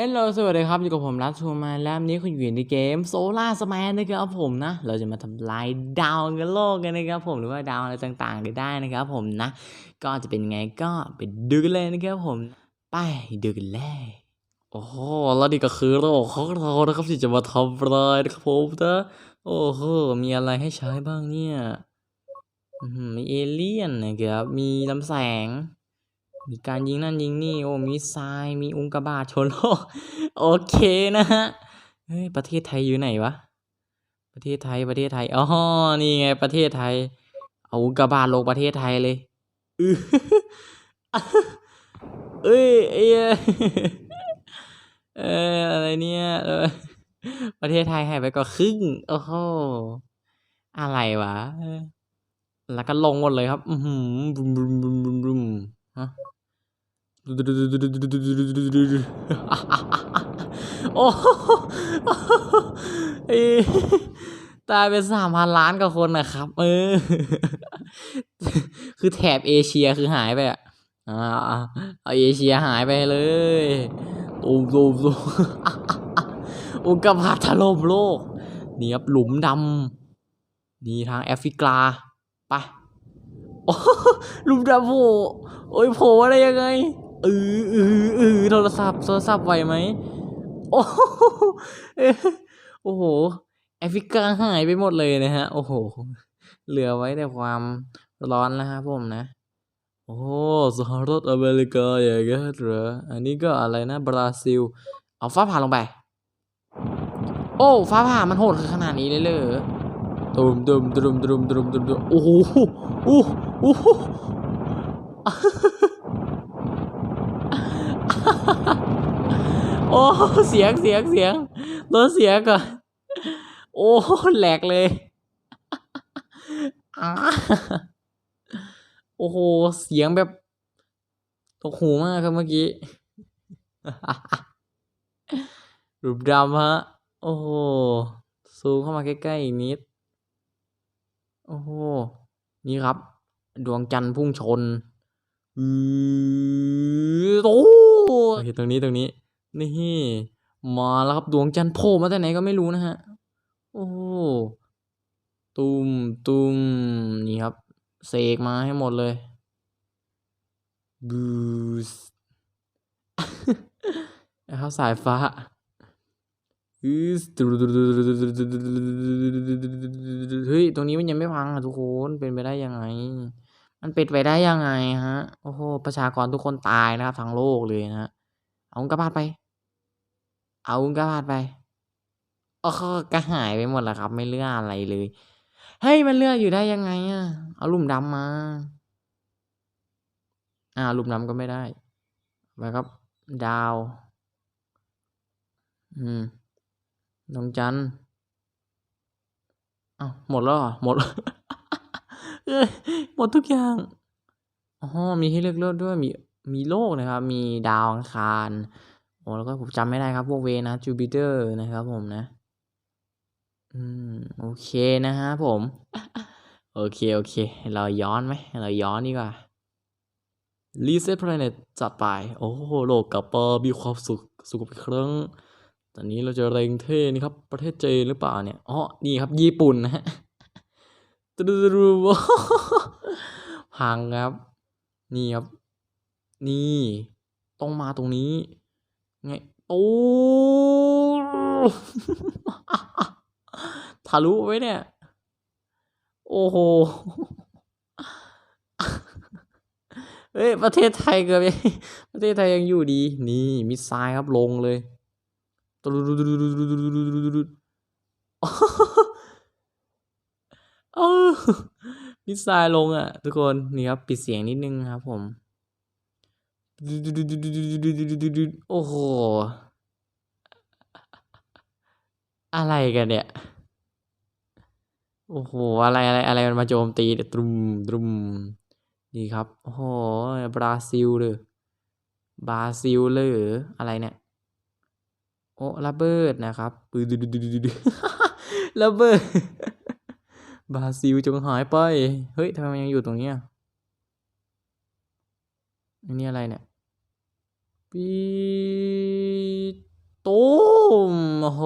ฮลโลสวัสดีครับ อยู่กับผมรัตทูมาแล้วนี้คุณอยู่ในเกมโซล่าสแมนนะครับผมนะ เราจะมาทำลายดาวกันโลกกันนะครับผมหรือว่าดาวอะไรต่างๆก็ได้นะครับผมนะ ก็จะเป็นไงก็ไปดูกันเลยนะครับผม ไปดูกันเลยโอ้โหแล้วนี่ก็คือโลกของเรานะครับที่จะมาทำลายนะครับผมนะโอ้โหมีอะไรให้ใช้บ้างเนี่ยอื้อหือมีเอเลี่ยนนะครับมีลำแสง มีการยิงนั่นยิงนี่ โอ้มีทรายมีอุงกาบาตชนโลก โอเคนะฮะเฮ้ยประเทศไทยอยู่ไหนวะ ประเทศไทยประเทศไทยอ๋อนี่ไงประเทศไทย เอาอุงกาบาตลงประเทศไทยเลยอือเอ้ยเอ้ยเอออะไรเนี่ยประเทศไทยหายไปก็ครึ่งโอ้โหอะไรวะแล้วก็ลงหมดเลยครับ อือหือบุมบุมบุมบุมบุมฮะ โอ้โหเอ้ยตายเป็นสามพันล้านกว่าคนนะครับ เออ คือแถบเอเชียคือหายไปอะอ่าเอาเอเชียหายไปเลยตูมตูมตูมอุกกาบาตถล่มโลก นี่ครับหลุมดำนี่ทางแอฟริกาไปโอ้หลุมดำโผล่โอ้ยโผล่มาได้ยังไง เออเออเออโทรศัพท์โทรศัพท์ไหวไหมโอ้โหโอ้โหแอฟริกาหายไปหมดเลยนะฮะ โอ้โห เหลือไว้แต่ความร้อนนะครับผมนะ โอ้สหรัฐอเมริกาอย่างเงี้ยเหรออันนี้ก็อะไรนะ บราซิล เอาฟ้าผ่าลงไป โอ้ฟ้าผ่ามันโหดขนาดนี้เลยเหรอตุมตุมตุมตุมตุมตุมตุมโอ้โหโอ้โห โอ้โหโอ้เสียงเสียงเสียงลดเสียงก่อนโอ้แหลกเลยอ้าโอ้โหเสียงแบบตกหูมากครับเมื่อกี้รูปดำฮะ โอ้โห ซูมเข้ามาใกล้ๆอีกนิด โอ้โห นี่ครับ ดวงจันทร์พุ่งชนอือ โอ้โอเคตรงนี้ตรงนี้ นี่มาแล้วครับดวงจันทร์โผล่มาแต่ไหนก็ไม่รู้นะฮะ โอ้ตุมตุมนี่ครับเสกมาให้หมดเลยบูสนะครับสายฟ้าอืสเฮ้ยตรงนี้มันยังไม่พังอะทุกคนเป็นไปได้ยังไง มันเป็นไปได้ยังไงฮะ โอ้โห ประชากรทุกคนตายนะครับทั้งโลกเลยนะฮะ เอาอุกกาบาตไป เอาอุกกาบาตไปโอ้โหก็หายไปหมดแล้วครับ ไม่เลืออะไรเลย เฮ้ย มันเลืออยู่ได้ยังไงอะเอาลุ่มดำมา อ่า ลุ่มดำก็ไม่ได้ไปครับ ดาว อืมดวงจันทร์อ้าวหมดแล้วเหรอหมด หมดทุกอย่างอ๋อมีให้เลือกเลือกด้วยมีมีโลกนะครับ มีดาวอังคารโอ้แล้วก็ผมจำไม่ได้ครับ พวกเวนัสจูปิเตอร์นะครับผมนะ อืม โอเคนะฮะผม โอเค โอเค เราย้อนไหมเราย้อนดีกว่า Reset Planet จัดไป โอ้โหโลกกลับมามีความสุขสุขอีกครั้งตอนนี้เราจะเร็งเท่นี่ครับ ประเทศจีนหรือเปล่าเนี่ยอ๋อนี่ครับ ญี่ปุ่นนะฮะ ตรูดรูพังครับ นี่ครับ นี่ ต้องมาตรงนี้ ไงโอ้ทะลุไว้เนี่ย โอ้โห เฮ้ย ประเทศไทยเกือบยังประเทศไทยยังอยู่ดี นี่ มิสไซล์ครับลงเลย เออมิสไซล์ลงอะ ทุกคนนี่ครับ ปิดเสียงนิดนึงครับผม โอ้โห อะไรกันเนี่ย โอ้โห อะไรอะไรอะไรมันมาโจมตีเนี่ยตรุมตรุมนี่ครับ โอ้โห บราซิลเลยบราซิลเลยอะไรเนี่ย โอ้ระเบิดนะครับปืนดูดูดูดูดูระเบิด บราซิลจงหายไป เฮ้ยทำไมมันยังอยู่ตรงนี้อันนี้อะไรเนี่ยปีดตูมโอ้โห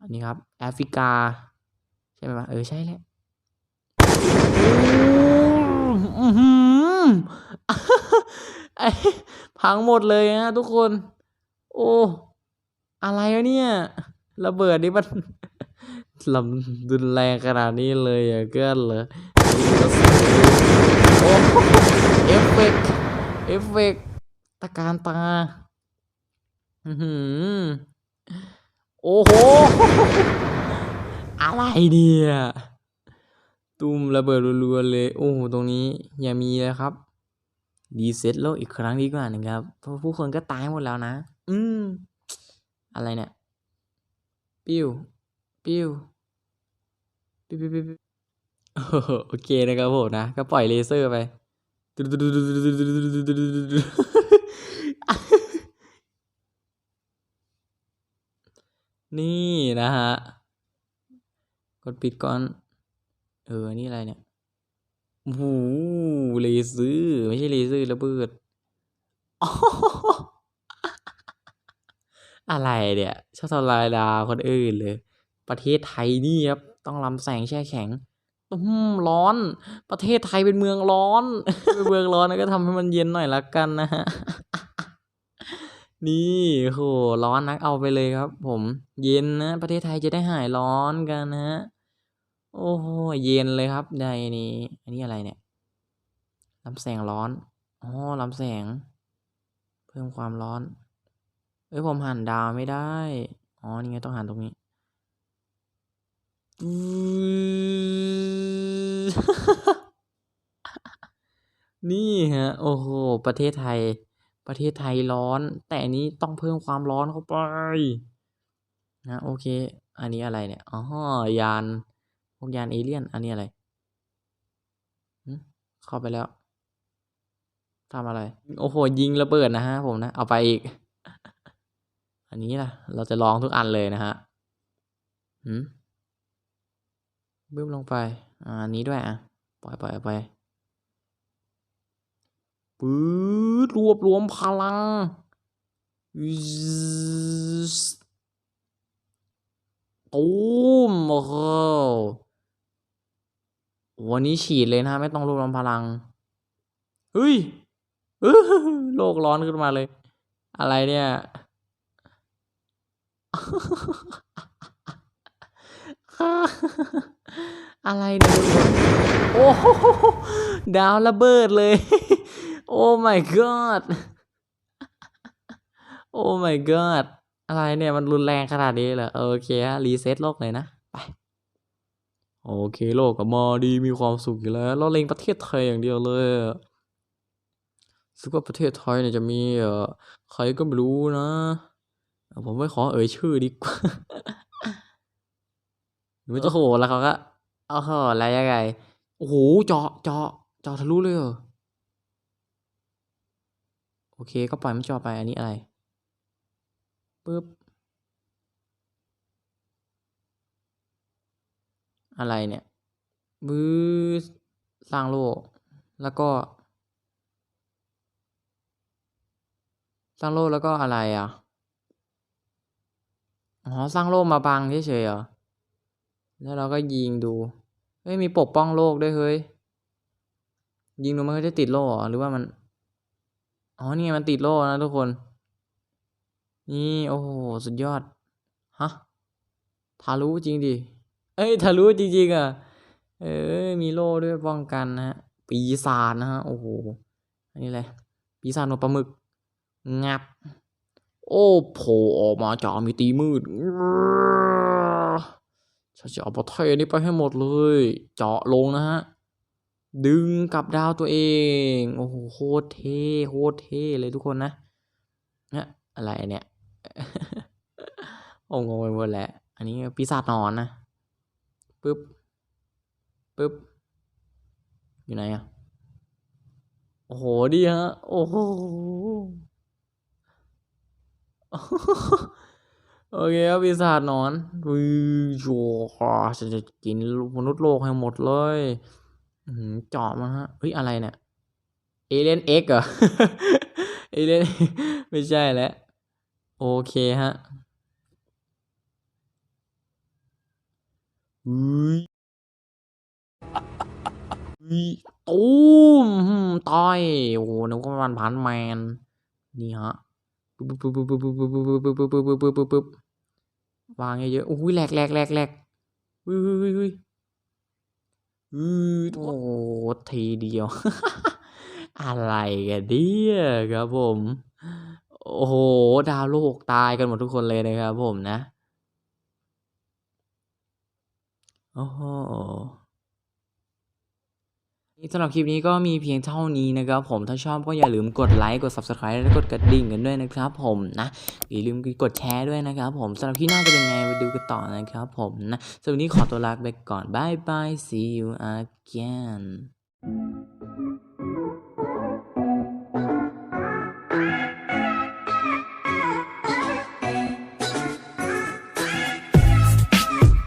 อันนี้ครับ แอฟริกา ใช่ไหมวะเออ ใช่แหละโอ้อื้อหือไอ้พังหมดเลยนะทุกคน โอ้ อะไรวะเนี่ย ระเบิดนี่มัน ลำรุนแรงขนาดนี้เลยอะเกินเลยโอ้เอฟเฟกเอฟเฟกตะการตาอือหือโอ้โห อะไรเนี่ยตุ้มระเบิดรัวๆเลย โอ้โห ตรงนี้อย่ามีเลยครับ ดีเซ็ตโลกอีกครั้งดีกว่านะครับ เพราะผู้คนก็ตายหมดแล้วนะ อืม อะไรเนี่ย ปิ้ว ปิ้ว ปิ้วปิ้วปิ้วปิ้วโอเคนะครับผมนะ ก็ปล่อยเลเซอร์ไปนี่นะฮะ กดปิดก่อน เออ นี่อะไรเนี่ยโอ้โหเลเซอร์ ไม่ใช่เลเซอร์ระเบิดอ๋ออะไรเนี่ย ชอบทำลายดาวคนอื่นเลย ประเทศไทยนี่ครับ ต้องลำแสงแช่แข็งอืมร้อน ประเทศไทยเป็นเมืองร้อน เป็นเมืองร้อนนะก็ทำให้มันเย็นหน่อยละกันนะฮะ นี่โหร้อนนักเอาไปเลยครับ ผม เย็นนะ ประเทศไทยจะได้หายร้อนกันนะฮะ โอ้โห เย็นเลยครับในนี้ อันนี้อะไรเนี่ยลำแสงร้อน อ๋อลำแสง เพิ่มความร้อน เอ้ยผมหันดาวไม่ได้ อ๋อ นี่ไงต้องหันตรงนี้ นี่ฮะ โอ้โห ประเทศไทย ประเทศไทยร้อน แต่อันนี้ต้องเพิ่มความร้อนเข้าไป นะ โอเค อันนี้อะไรเนี่ย อ๋อ ยาน พวกยานเอเลี่ยน อันนี้อะไร เข้าไปแล้ว ทำอะไร โอ้โห ยิงระเบิดนะฮะผมนะ เอาไปอีก อันนี้ล่ะ เราจะลองทุกอันเลยนะฮะหืม บึ้มลงไป อ่านี้ด้วยอะ ปล่อยปล่อยไปปื๊ดรวบรวมพลังตูมโอ้โหวันนี้ฉีดเลยนะ ไม่ต้องรวบรวมพลัง เฮ้ยเออโลกร้อนขึ้นมาเลย อะไรเนี่ย อะไรเนี่ยโอ้โหดาวระเบิดเลย โอ้ my god โอ้ my god อะไรเนี่ยมันรุนแรงขนาดนี้เหรอโอเคฮะรีเซ็ตโลกเลยนะไปโอเคโลกกับมาดีมีความสุขอยู่แล้ว เราเล็งประเทศไทยอย่างเดียวเลยสึกว่าประเทศไทยเนี่ยจะมีเอ่อใครก็ไม่รู้นะ ผมไม่ขอเอ่ยชื่อดีกว่า นูจะโหแล้วเขาก็โอ้โหอะไรยังไงโอ้โหจาะเจาะจาะทะลุเลยเหรอโอเค ก็ปล่อยมันจาะไปอันนี้อะไรปึ๊บอะไรเนี่ยบื้อสร้างโลก แล้วก็ สร้างโลกแล้วก็อะไรอะอ๋อสร้างโลกมาบังเฉยๆเหรอ แล้วเราก็ยิงดูเฮ้ยมีปกป้องโลกด้วยเฮ้ย ยิงดูมันก็จะติดโล่หรอหรือว่ามันอ๋อนี่ไงมันติดโล่นะทุกคน นี่โอ้โหสุดยอดฮะทะลุจริงดิเอ้ยทะลุจริงๆอะเอ้ยมีโล่ด้วยป้องกันนะฮะปีศาจนะฮะโอ้โหอันนี้อะไรปีศาจหนวดปลาหมึกงับ โอ้โผล่ออกมาจากมิติมืด ฉันจะเอาประเทศนี้ไปให้หมดเลย เจาะลงนะฮะ ดึงกลับดาวตัวเอง โอ้โหโคตรเท่โคตรเท่เลยทุกคนนะเนี่ยอะไรเนี่ยโอ้งงไปหมดแหละ อันนี้ปีศาจนอนนะปึ๊บปึ๊บอยู่ไหนอะโอ้โหดีฮะ โอ้โห โอเคครับปีศาจนอนวิโยฉันจะกินมนุษย์โลกให้หมดเลยอื้อหือเจาะมันฮะเฮ้ยอะไรเนี่ยเอเลนเอ็กเหรอเอเลนไม่ใช่แล้วโอเคฮะอุ้ยอุ้ยตูมหืมต่อยโอ้โหนึกว่ามันพันแมนนี่ฮะ ปึ๊บปึ๊บปึ๊บปึ๊บปึ๊บปึ๊บปึ๊บปึ๊บปึ๊บปึ๊บปึ๊บปึ๊บวางเยอะๆอุ้ยแหลกแหลกแหลกแหลกอุ้ยอุ้ยอุ้ยอุ้ยโอ้ทีเดียว อะไรกันเนี่ยครับผม โอ้โห ดาวโลกตายกันหมดทุกคนเลยนะครับผมนะ โอ้โห สำหรับคลิปนี้ก็มีเพียงเท่านี้นะครับผมถ้าชอบก็อย่าลืมกดไลค์กด Subscribe และกดกระดิ่งกันด้วยนะครับผมนะอย่าลืมกดแชร์ด้วยนะครับผมสำหรับที่หน้าจะเป็นไงไปดูกันต่อนะครับผมนะสำหรับวันนี้ขอตัวลาไปก่อนบายบาย see you again